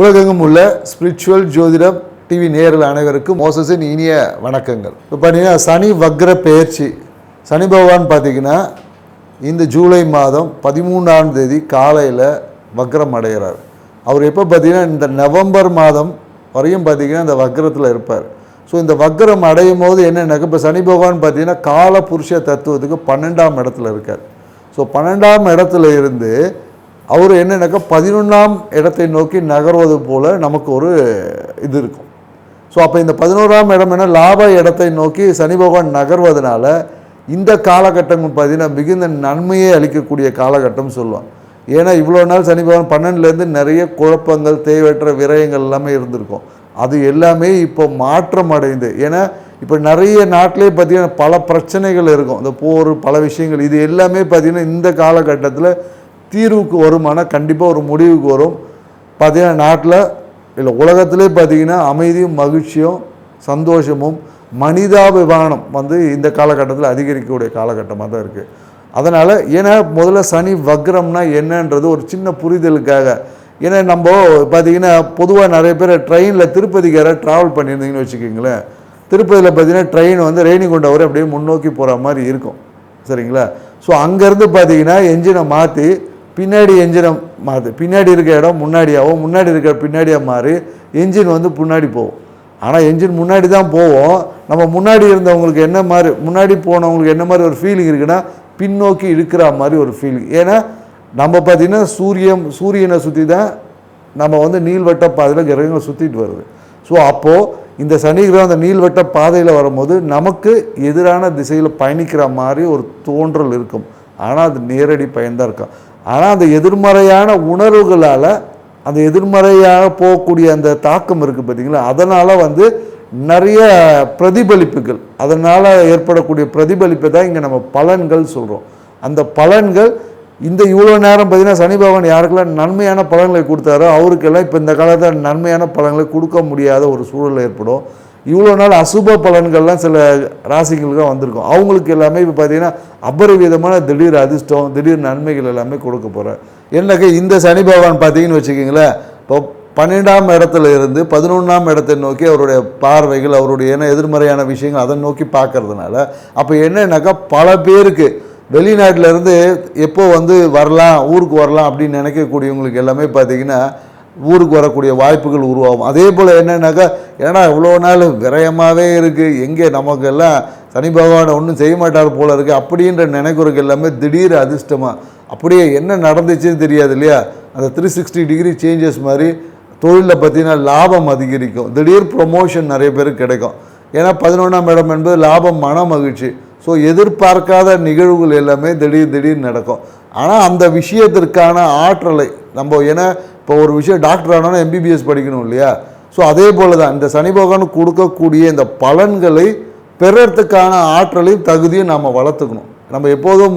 உலகெங்கும் உள்ள ஸ்பிரிச்சுவல் ஜோதிடம் டிவி நேரில் அனைவருக்கும் மோசஸின் இனிய வணக்கங்கள். இப்போ பார்த்தீங்கன்னா சனி வக்ர பெயர்ச்சி. சனி பகவான் பார்த்தீங்கன்னா இந்த ஜூலை மாதம் பதிமூணாம் தேதி காலையில் வக்ரம் அடைகிறார் அவர் எப்போ பார்த்தீங்கன்னா இந்த நவம்பர் மாதம் வரையும் பார்த்தீங்கன்னா இந்த வக்ரத்தில் இருப்பார். ஸோ இந்த வக்ரம் அடையும் போது என்னென்னாக்க இப்போ சனி பகவான் பார்த்தீங்கன்னா கால புருஷ தத்துவத்துக்கு பன்னெண்டாம் இடத்துல இருக்கார். ஸோ பன்னெண்டாம் இடத்துல இருந்து அவர் என்னென்னாக்கா பதினொன்றாம் இடத்தை நோக்கி நகர்வது போல் நமக்கு ஒரு இது இருக்கும். ஸோ அப்போ இந்த பதினோராம் இடம் என்ன லாப இடத்தை நோக்கி சனி பகவான் நகர்வதனால இந்த காலகட்டங்கள் பார்த்தீங்கன்னா மிகுந்த நன்மையை அளிக்கக்கூடிய காலகட்டம் சொல்லுவான் ஏன்னா இவ்வளோ நாள் சனி பகவான் பன்னெண்டுலேருந்து நிறைய குழப்பங்கள் தேவையற்ற விரயங்கள் எல்லாமே இருந்திருக்கும். அது எல்லாமே இப்போ மாற்றம் அடைந்து ஏன்னா இப்போ நிறைய நாட்டிலே பார்த்திங்கன்னா பல பிரச்சனைகள் இருக்கும். இந்த போர் பல விஷயங்கள் இது எல்லாமே பார்த்தீங்கன்னா இந்த காலகட்டத்தில் தீர்வுக்கு வருமானால் கண்டிப்பாக ஒரு முடிவுக்கு வரும். பார்த்தீங்கன்னா நாட்டில் இல்லை உலகத்திலே பார்த்தீங்கன்னா அமைதியும் மகிழ்ச்சியும் சந்தோஷமும் மனிதாபிமானம் வந்து இந்த காலகட்டத்தில் அதிகரிக்கக்கூடிய காலகட்டமாக தான் இருக்குது அதனால் ஏன்னா முதல்ல சனி வக்ரம்னா என்னன்றது ஒரு சின்ன புரிதலுக்காக. ஏன்னா நம்ம பார்த்தீங்கன்னா பொதுவாக நிறைய பேர் ட்ரெயினில் திருப்பதிக்கார ட்ராவல் பண்ணியிருந்தீங்கன்னு வச்சுக்கிங்களேன். திருப்பதியில் பார்த்தீங்கன்னா ட்ரெயின் வந்து ரேணிகுண்டா வரை அப்படியே முன்னோக்கி போகிற மாதிரி இருக்கும். சரிங்களா? ஸோ அங்கேருந்து பார்த்தீங்கன்னா என்ஜினை மாற்றி பின்னாடி என்ஜினை மாற்று பின்னாடி இருக்க இடம் முன்னாடியாகவும் முன்னாடி இருக்க பின்னாடியாக மாறி என்ஜின் வந்து முன்னாடி போகும். ஆனால் என்ஜின் முன்னாடி தான் போவோம். நம்ம முன்னாடி இருந்தவங்களுக்கு என்ன மாதிரி முன்னாடி போனவங்களுக்கு என்ன மாதிரி ஒரு ஃபீலிங் இருக்குன்னா பின்னோக்கி இழுக்கிற மாதிரி ஒரு ஃபீலிங் ஏன்னா நம்ம பார்த்திங்கன்னா சூரியன் சூரியனை சுற்றி தான் நம்ம வந்து நீள்வட்ட பாதையில் கிரகங்களை சுற்றிட்டு வருது. ஸோ அப்போது இந்த சனி கிரகம் அந்த நீள்வட்ட பாதையில் வரும்போது நமக்கு எதிரான திசையில் பயணிக்கிற மாதிரி ஒரு தோன்றல் இருக்கும். ஆனால் அது நேரடி பயன்தான் இருக்கும். ஆனால் அந்த எதிர்மறையான உணர்வுகளால் அந்த எதிர்மறையாக போகக்கூடிய அந்த தாக்கம் இருக்குது பார்த்தீங்களா அதனால் வந்து நிறைய பிரதிபலிப்புகள் அதனால் ஏற்படக்கூடிய பிரதிபலிப்பை தான் இங்கே நம்ம பலன்கள் சொல்கிறோம் அந்த பலன்கள் இந்த இவ்வளோ நேரம் பார்த்தீங்கன்னா சனி பகவான் யாருக்கெல்லாம் நன்மையான பலன்களை கொடுத்தாரோ அவருக்கெல்லாம் இப்போ இந்த காலத்தில் நன்மையான பலன்களை கொடுக்க முடியாத ஒரு சூழல் ஏற்படும். இவ்வளோ நாள் அசுப பலன்கள்லாம் சில ராசிகளுக்கு வந்திருக்கும். அவங்களுக்கு எல்லாமே இப்போ பார்த்தீங்கன்னா அபரிவிதமான திடீர் அதிர்ஷ்டம் திடீர் நன்மைகள் எல்லாமே கொடுக்க போகிறேன் என்னக்கா இந்த சனி பகவான் பார்த்தீங்கன்னு வச்சுக்கிங்களேன் இப்போ பன்னெண்டாம் இடத்துல இருந்து பதினொன்றாம் இடத்தை நோக்கி அவருடைய பார்வைகள் அவருடைய என்ன எதிர்மறையான விஷயங்கள் அதை நோக்கி பார்க்கறதுனால அப்போ என்னன்னாக்கா பல பேருக்கு வெளிநாட்டிலேருந்து எப்போ வந்து வரலாம் ஊருக்கு வரலாம் அப்படின்னு நினைக்கக்கூடியவங்களுக்கு எல்லாமே பார்த்தீங்கன்னா ஊருக்கு வரக்கூடிய வாய்ப்புகள் உருவாகும். அதே போல் என்னென்னாக்கா ஏன்னா இவ்வளோ நாள் விரயமாகவே இருக்குது எங்கே நமக்கு எல்லாம் சனி பகவானை ஒன்றும் செய்ய மாட்டார் போல இருக்குது அப்படின்ற நினைக்கிறதுக்கு எல்லாமே திடீர் அதிர்ஷ்டமாக அப்படியே என்ன நடந்துச்சுன்னு தெரியாது இல்லையா? அந்த த்ரீ சிக்ஸ்டி டிகிரி சேஞ்சஸ் மாதிரி தொழிலில் பார்த்தீங்கன்னா லாபம் அதிகரிக்கும். திடீர் ப்ரொமோஷன் நிறைய பேருக்கு கிடைக்கும். ஏன்னா பதினொன்றாம் இடம் என்பது லாபம் மன மகிழ்ச்சி. ஸோ எதிர்பார்க்காத நிகழ்வுகள் எல்லாமே திடீர் திடீர்னு நடக்கும். ஆனால் அந்த விஷயத்திற்கான ஆற்றலை நம்ம ஏன்னா இப்போ ஒரு விஷயம் டாக்டர் ஆனோன்னா எம்பிபிஎஸ் படிக்கணும் இல்லையா? ஸோ அதே போல் தான் இந்த சனி பகவான் கொடுக்கக்கூடிய இந்த பலன்களை பெறத்துக்கான ஆற்றலையும் தகுதியும் நாம் வளர்த்துக்கணும். நம்ம எப்போதும்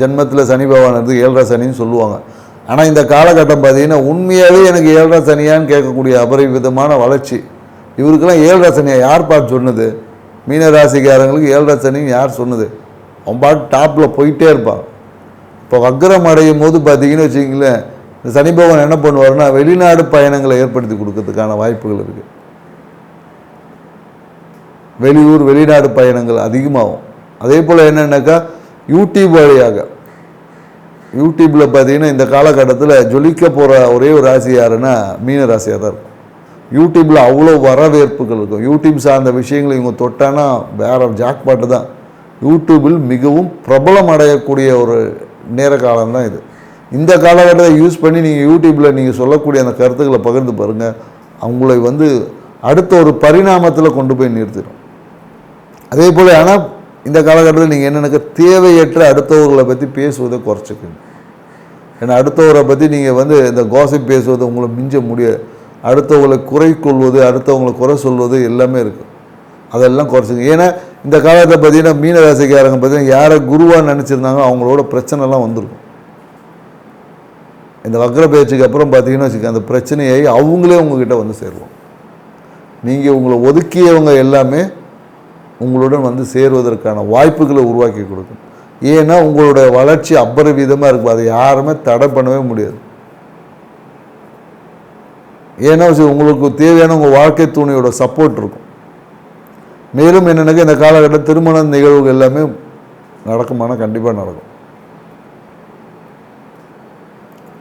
ஜென்மத்தில் சனி பகவான் இருந்து ஏழரை சனின்னு சொல்லுவாங்க. ஆனால் இந்த காலகட்டம் பார்த்தீங்கன்னா உண்மையாகவே எனக்கு ஏழரை சனியான்னு கேட்கக்கூடிய அபரிவிதமான வளர்ச்சி. இவருக்கெல்லாம் ஏழரை சனியாக யார் பார்த்து சொன்னது? மீனராசிக்காரங்களுக்கு ஏழரை சனின்னு யார் சொன்னது? அவன் பாட்டு டாப்பில் போயிட்டே இருப்பான். இப்போ வக்ரம் அடையும் போது பார்த்தீங்கன்னு வச்சிங்களேன் இந்த சனி பகவான் என்ன பண்ணுவாருன்னா வெளிநாடு பயணங்களை ஏற்படுத்தி கொடுக்கறதுக்கான வாய்ப்புகள் இருக்குது வெளியூர் வெளிநாடு பயணங்கள் அதிகமாகும். அதே போல் என்னென்னாக்கா யூடியூப் வழியாக. யூடியூப்பில் பார்த்தீங்கன்னா இந்த காலகட்டத்தில் ஜொலிக்க போகிற ஒரே ஒரு ராசி யாருன்னா மீன ராசியாக தான் இருக்கும். யூடியூப்பில் அவ்வளோ வரவேற்புகள் இருக்கும். யூடியூப் சார்ந்த விஷயங்களை இவங்க தொட்டானா வேற ஜாக்பாட்டு தான். யூடியூபில் மிகவும் பிரபலம் அடையக்கூடிய ஒரு நேர காலம் தான் இது. இந்த காலகட்டத்தை யூஸ் பண்ணி நீங்கள் யூடியூப்பில் நீங்கள் சொல்லக்கூடிய அந்த கருத்துக்களை பகிர்ந்து பாருங்கள் அவங்களை வந்து அடுத்த ஒரு பரிணாமத்தில் கொண்டு போய் நிறுத்திடும். அதே போல் ஆனால் இந்த காலகட்டத்தில் நீங்கள் என்னென்னக்க தேவையற்ற அடுத்தவர்களை பற்றி பேசுவதை குறைச்சிக்கணும் ஏன்னா அடுத்தவரை பற்றி நீங்கள் வந்து இந்த கோசை பேசுவது உங்களை மிஞ்ச முடியாது. அடுத்தவங்களை குறை கொள்வது அடுத்தவங்களை குறை சொல்வது எல்லாமே இருக்குது அதெல்லாம் குறைச்சிங்க ஏன்னா இந்த காலத்தை பார்த்தீங்கன்னா மீன ராசிக்காரங்க பார்த்தீங்கன்னா யாரை குருவாக நினச்சிருந்தாங்களோ அவங்களோட பிரச்சனைலாம் வந்திருக்கும். இந்த வக்ர பேச்சுக்கு அப்புறம் பார்த்தீங்கன்னா வச்சுக்க அந்த பிரச்சனையை அவங்களே உங்ககிட்ட வந்து சேருவோம். நீங்கள் உங்களை ஒதுக்கியவங்க எல்லாமே உங்களுடன் வந்து சேருவதற்கான வாய்ப்புகளை உருவாக்கி கொடுக்கும். ஏன்னா உங்களுடைய வளர்ச்சி அபரிவிதமாக இருக்கும். அதை யாருமே தடை பண்ணவே முடியாது. ஏன்னா உங்களுக்கு தேவையான உங்கள் வாழ்க்கை துணையோட சப்போர்ட் இருக்கும். மேலும் என்னென்னாக்கா இந்த காலகட்டம் திருமண நிகழ்வுகள் எல்லாமே நடக்குமானா கண்டிப்பாக நடக்கும்.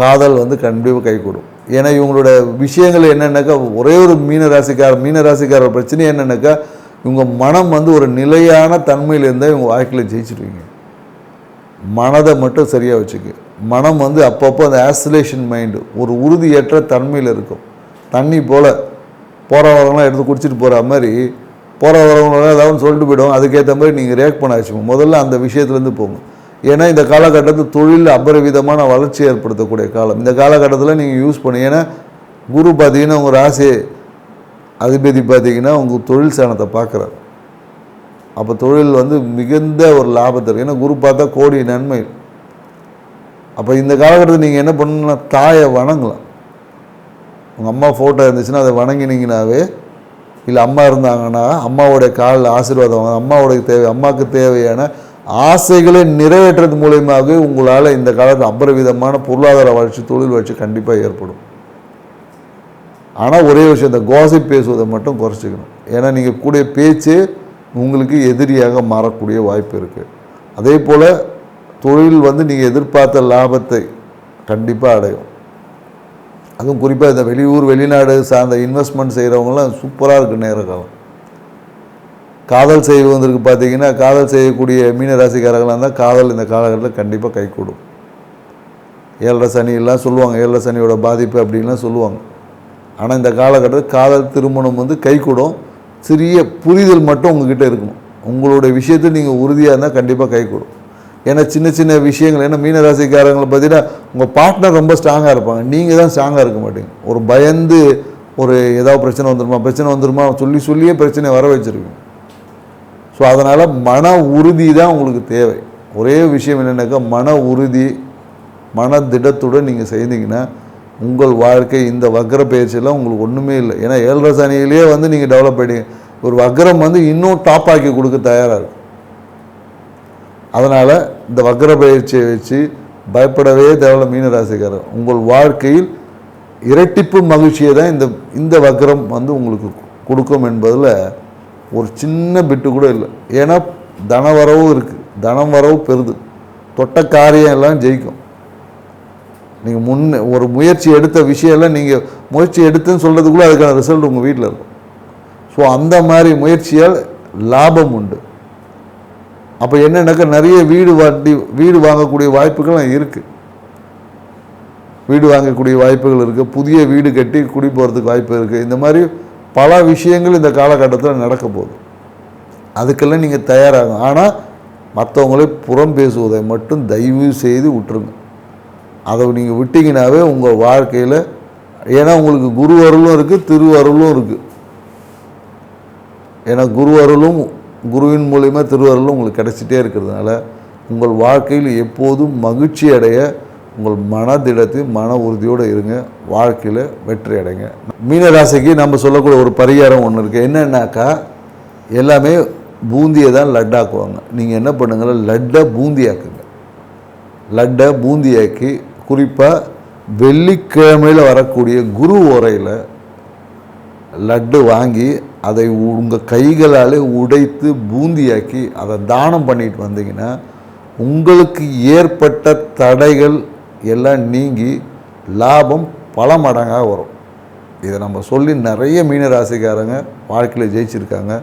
காதல் வந்து கண்டிப்பாக கைகூடும் ஏன்னா இவங்களோட விஷயங்கள் என்னென்னாக்கா ஒரே ஒரு மீன ராசிக்கார மீன ராசிக்கார பிரச்சனை என்னென்னாக்கா இவங்க மனம் வந்து ஒரு நிலையான தன்மையில் இருந்தால் இவங்க வாழ்க்கையில் ஜெயிச்சிருவீங்க. மனதை மட்டும் சரியாக வச்சுக்க. மனம் வந்து அப்பப்போ அந்த ஆசிலேஷன் மைண்டு ஒரு உறுதியற்ற தன்மையில் இருக்கும். தண்ணி போல் போகிற வரவங்களாம் எடுத்து குடிச்சிட்டு போகிற மாதிரி போகிற வரவங்களாம் ஏதாவது சொல்லிட்டு போய்டுவோம் அதுக்கேற்ற மாதிரி நீங்கள் ரியாக்ட் பண்ண வச்சுக்கோங்க முதல்ல அந்த விஷயத்துலேருந்து போங்க. ஏன்னா இந்த காலகட்டத்தில் தொழிலில் அபரிவிதமான வளர்ச்சி ஏற்படுத்தக்கூடிய காலம். இந்த காலகட்டத்தில் நீங்கள் யூஸ் பண்ணி ஏன்னா குரு பார்த்தீங்கன்னா உங்கள் ராசி அதிபதி பார்த்தீங்கன்னா உங்கள் தொழில் சாணத்தை பார்க்குறாரு. அப்போ தொழில் வந்து மிகுந்த ஒரு லாபத்தை இருக்குது ஏன்னா குரு பார்த்தா கோடி நன்மை. அப்போ இந்த காலகட்டத்தில் நீங்கள் என்ன பண்ணணும்னா தாயை வணங்கலாம். உங்கள் அம்மா ஃபோட்டோ இருந்துச்சுன்னா அதை வணங்கினீங்கனாவே இல்லை அம்மா இருந்தாங்கன்னா அம்மாவுடைய காலில் ஆசீர்வாதம் வாங்க அம்மாவுடைய தேவை அம்மாவுக்கு தேவையான ஆசைகளை நிறைவேற்றுறது மூலியமாகவே உங்களால் இந்த காலத்தில் அபரவிதமான பொருளாதார வளர்ச்சி தொழில் வளர்ச்சி கண்டிப்பாக ஏற்படும். ஆனால் ஒரே விஷயம் இந்த கோசை பேசுவதை மட்டும் குறைச்சிக்கணும். ஏன்னா நீங்கள் கூடிய பேச்சு உங்களுக்கு எதிரியாக மாறக்கூடிய வாய்ப்பு இருக்குது அதே போல் தொழில் வந்து நீங்கள் எதிர்பார்த்த லாபத்தை கண்டிப்பாக அடையும். அதுவும் குறிப்பாக இந்த வெளியூர் வெளிநாடு சார்ந்த இன்வெஸ்ட்மெண்ட் செய்கிறவங்களாம் சூப்பராக இருக்குது நேர காலம். காதல் செய்வதற்கு பார்த்தீங்கன்னா காதல் செய்யக்கூடிய மீன ராசிக்காரங்களாக இருந்தால் காதல் இந்த காலகட்டத்தில் கண்டிப்பாக கைகூடும். ஏழரை சனியெல்லாம் சொல்லுவாங்க. ஏழரை சனியோட பாதிப்பு அப்படின்லாம் சொல்லுவாங்க. ஆனால் இந்த காலகட்டத்தில் காதல் திருமணம் வந்து கைகூடும். சிறிய புரிதல் மட்டும் உங்ககிட்ட இருக்கணும். உங்களுடைய விஷயத்தில் நீங்கள் உறுதியாக இருந்தால் கண்டிப்பாக கைகூடும். ஏன்னா சின்ன சின்ன விஷயங்கள் ஏன்னா மீனராசிக்காரங்களை பார்த்தீங்கன்னா உங்கள் பார்ட்னர் ரொம்ப ஸ்ட்ராங்காக இருப்பாங்க. நீங்கள் தான் ஸ்ட்ராங்காக இருக்க மாட்டீங்க. ஒரு பயந்து ஒரு ஏதாவது பிரச்சனை வந்துருமா? பிரச்சனை வந்துருமா? சொல்லி சொல்லியே பிரச்சனை வர வச்சுருக்கோம் ஸோ அதனால் மன உறுதி தான் உங்களுக்கு தேவை. ஒரே விஷயம் என்னென்னாக்கா மன உறுதி மன திடத்துடன் நீங்கள் செய்தீங்கன்னா உங்கள் வாழ்க்கை இந்த வக்கர பயிற்சியெல்லாம் உங்களுக்கு ஒன்றுமே இல்லை. ஏன்னா ஏழரை சனியிலேயே வந்து நீங்கள் டெவலப் ஆகிடுங்க ஒரு வக்ரம் வந்து இன்னும் டாப் ஆக்கி கொடுக்க தயாராக இருக்கும் அதனால் இந்த வக்ர பயிற்சியை வச்சு பயப்படவே தேவையில்ல மீனராசிக்காரர். உங்கள் வாழ்க்கையில் இரட்டிப்பு மகிழ்ச்சியை தான் இந்த இந்த வக்ரம் வந்து உங்களுக்கு கொடுக்கும் என்பதில் ஒரு சின்ன பிட்டு கூட இல்லை. ஏன்னா தன வரவும் இருக்குது தனம் வரவு பெருது தொட்ட காரியம் எல்லாம் ஜெயிக்கும். நீங்கள் முன் ஒரு முயற்சி எடுத்த விஷயம்லாம் நீங்கள் முயற்சி எடுத்துன்னு சொல்கிறதுக்குள்ளே அதுக்கான ரிசல்ட் உங்கள் வீட்டில் இருக்கும். ஸோ அந்த மாதிரி முயற்சியால் லாபம் உண்டு. அப்போ என்னென்னாக்கா நிறைய வீடு வாட்டி வீடு வாங்கக்கூடிய வாய்ப்புகள்லாம் இருக்குது வீடு வாங்கக்கூடிய வாய்ப்புகள் இருக்குது புதிய வீடு கட்டி குடி போகிறதுக்கு வாய்ப்பு இருக்குது இந்த மாதிரி பல விஷயங்கள் இந்த காலகட்டத்தில் நடக்க போகுது. அதுக்கெல்லாம் நீங்கள் தயாராகும் ஆனால் மற்றவங்களை புறம் பேசுவதை மட்டும் தயவு செய்து விட்டுருங்க அதை நீங்கள் விட்டிங்கனாவே உங்கள் வாழ்க்கையில் ஏன்னா உங்களுக்கு குரு அருளும் இருக்குது திரு அருளும் இருக்குது ஏன்னா குரு அருளும் குருவின் மூலிமா திருவருளும் உங்களுக்கு கிடச்சிட்டே இருக்கிறதுனால உங்கள் வாழ்க்கையில் எப்போதும் மகிழ்ச்சி அடைய உங்கள் மனதிடத்தில் மன உறுதியோடு இருங்க வாழ்க்கையில் வெற்றி அடைங்க. மீனராசிக்கு நம்ம சொல்லக்கூடிய ஒரு பரிகாரம் ஒன்று இருக்குது என்னன்னாக்கா எல்லாமே பூந்தியை தான் லட்டாக்குவாங்க. நீங்கள் என்ன பண்ணுங்கள் லட்டை பூந்தியாக்குங்க. லட்டை பூந்தியாக்கி குறிப்பாக வெள்ளிக்கிழமையில் வரக்கூடிய குரு உரையில் லட்டு வாங்கி அதை உங்கள் கைகளாலே உடைத்து பூந்தியாக்கி அதை தானம் பண்ணிட்டு வந்தீங்கன்னா உங்களுக்கு ஏற்பட்ட தடைகள் எல்லாம் நீங்கி லாபம் பல மடங்காக வரும். இதை நம்ம சொல்லி நிறைய மீனராசிக்காரங்க வாழ்க்கையில் ஜெயிச்சிருக்காங்க.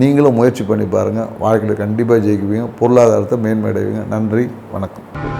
நீங்களும் முயற்சி பண்ணி பாருங்கள் வாழ்க்கையில் கண்டிப்பாக ஜெயிக்குவீங்க பொருளாதாரத்தை மேன்மையடைவீங்க நன்றி. வணக்கம்.